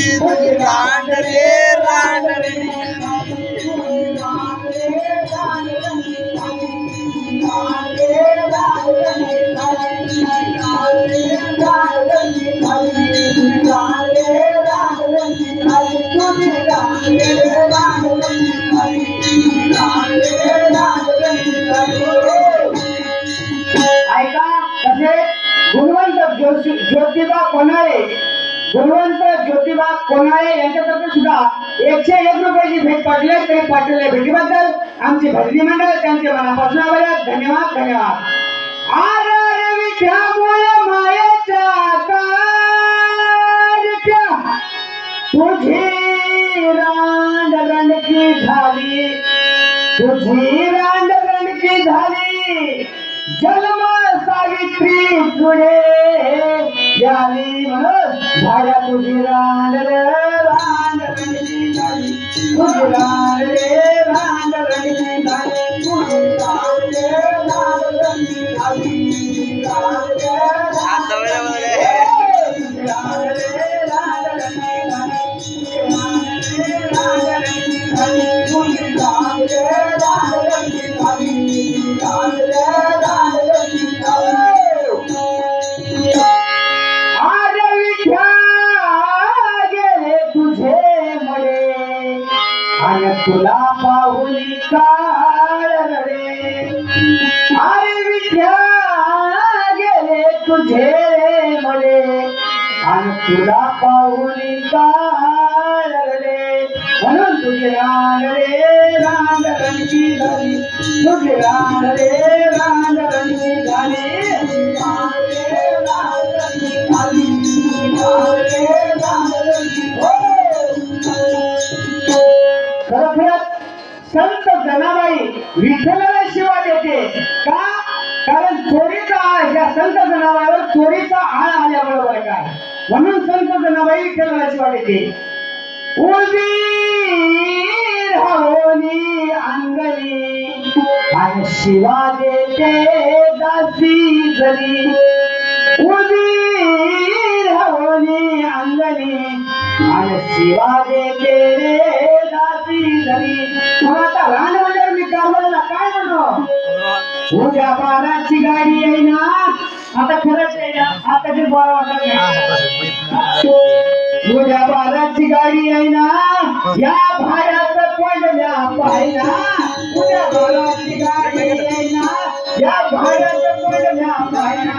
तुझी रांड ऐका तसे गुणवंत ज्योतिबा कोणाळे गुणवंत ज्योतिबा कोणाळे यांच्यातर्फे सुद्धा एकशे एक रुपयाची भेट पडले तरी पाठवलेल्या भेटीबद्दल आमची भजनी मंडळ त्यांचे मनापासून आभार धन्यवाद धन्यवाद. आर विद्यामुळे मायेच्या तुझी रांड रणकी झाली. तुझी रांड रणकी झाली. जन्म सावित्री जुळे झाली म्हणून झाल्या तुझी रांड रे रांड रणकी झाली तुझी रे झाली तुझी रे झाली रे रे झाली आणि तुला पाहुली काळ रे? अरे विठ्या गेले तुझे मले. आणि तुला पाहुली काळ रे? म्हणून तुझे रान रे रान रणकी झाली तुझे रान रे संत जनाबाई विठ्ठलाला शिवा देते. का? कारण चोरीचा आळ या संत जनाबाईवर चोरीचा आळ आल्याबरोबर काय म्हणून संत जनाबाई विठ्ठलाला शिवा देते. उभी राहोनी अंगणी. आणि शिवा देते दासी जरी उभी राहोनी अंगणी. आणि शिवा देते रे उद्या बाराची गाडी आहे ना आता खरंच आहे ना आता ते बरं वाटत उद्या बाराची गाडी आहे ना या भाड्याचं पडल्या पाहिला. उद्या बाराची गाडी आहे ना या भाड्याचं पडल्या पाहिला.